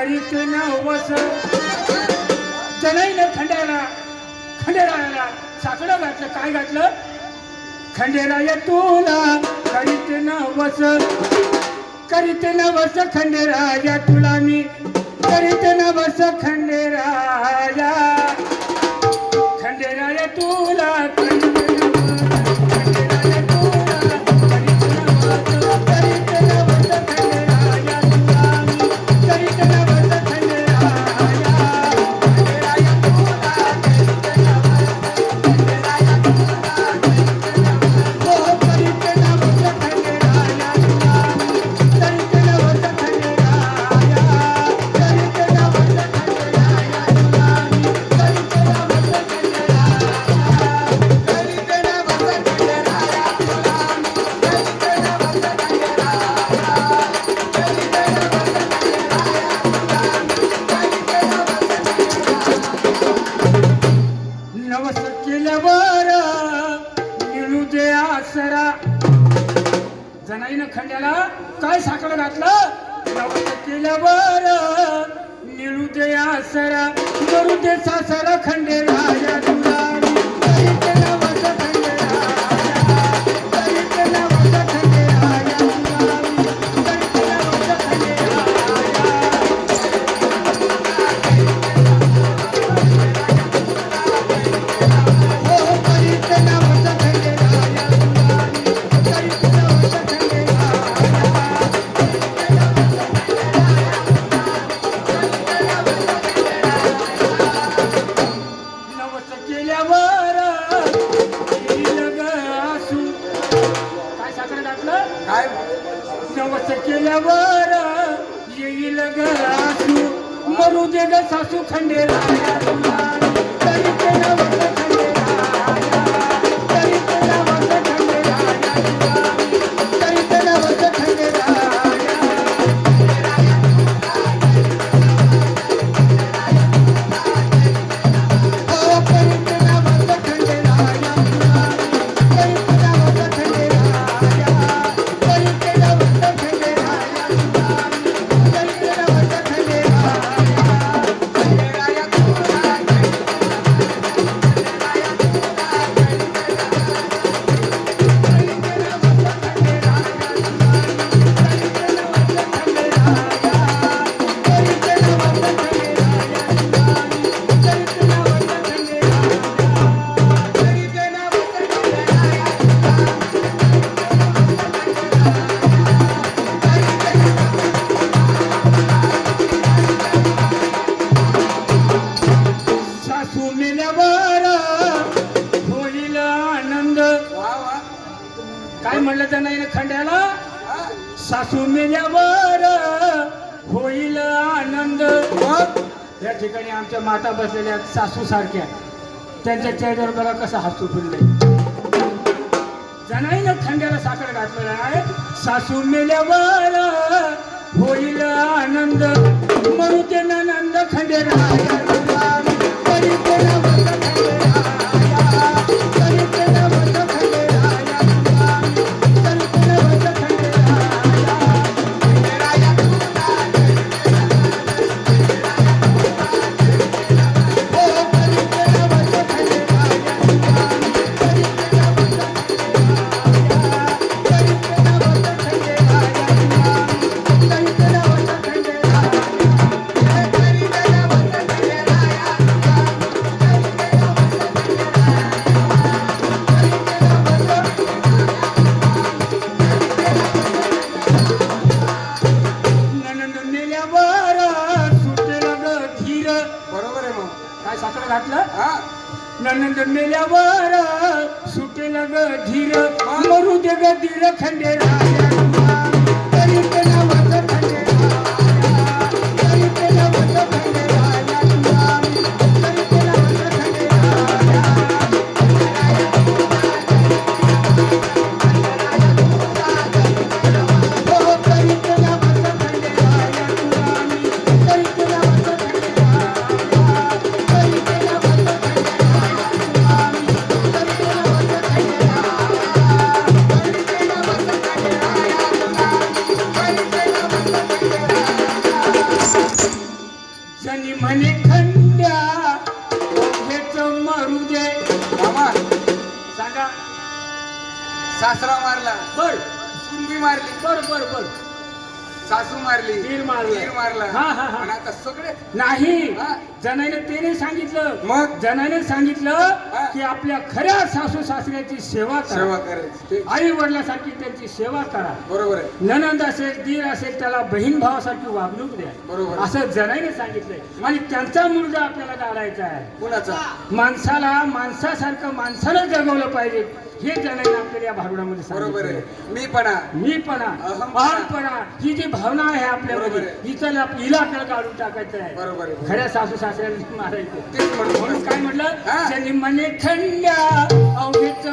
करीत न नवस जनाईनं खंडेरा खंडेरायाला साकडं घातलं. काय घातलं? खंडेराय तुला करीत न नवस करीत न नवस खंडेराया तुला मी. करीत न नवस खंडेराया. खंडेराय तुला काय घातलं नवस केल्यावर निळू दे आसरा करू दे सासरा खंडे राजा तुला. काय? नवस केल्यावर येईल ग सासू मरू दे ग सासू खंडेराया काय म्हणलं त्या नाही खंड्याला? हा. सासू मेल्यावर होईल आनंद. या ठिकाणी आमच्या माता बसलेल्या आहेत, सासू सारख्या. त्यांच्या चेहऱ्यावर बघा कसं हसू फुललंय. जनाईनं खंड्याला साखर घातलेला आहे. सासू मेल्यावर होईल आनंद. म्हणू ते नंद खंडेराया. नंद मेला वारा सुटे लग धीर आमरू जग धीर खंडे आणि म्हणे खंड्या ओघेच मारू दे. सांगा. सासरा मारला. बर. सुंबी मारली. बर बर बर. सासू मारली. दीर मारला. दीर मारला. हा, हा, हा. आणि आता सगळे नाही. हा. जनाने ते नाही सांगितलं. मग? जनाने सांगितलं. की आपल्या खऱ्या सासू सासऱ्याची सेवा सेवा करा करायची. ते आई वडिलासारखी त्यांची सेवा करा. बरोबर आहे. ननंद असेल दीर असेल त्याला बहीण भावासारखी वागणूक द्या. बरोबर. असं जनाईने सांगितलंय. आणि त्यांचा मुलगा आपल्याला गाडायचा आहे. कुणाचा? माणसाला माणसासारखं माणसानं जगवलं पाहिजे. हे जनाईने आपल्याला या भारुडामध्ये बरोबर आहे. मी पणा मी पणा. अहंपणा ही जी भावना आहे आपल्यामध्ये. हिचं हिला आपल्याला काढून टाकायचं आहे. बरोबर खऱ्या सासू सासऱ्याला मारायचं. म्हणून काय म्हटलं? म्हणे खंड्या. अवघेच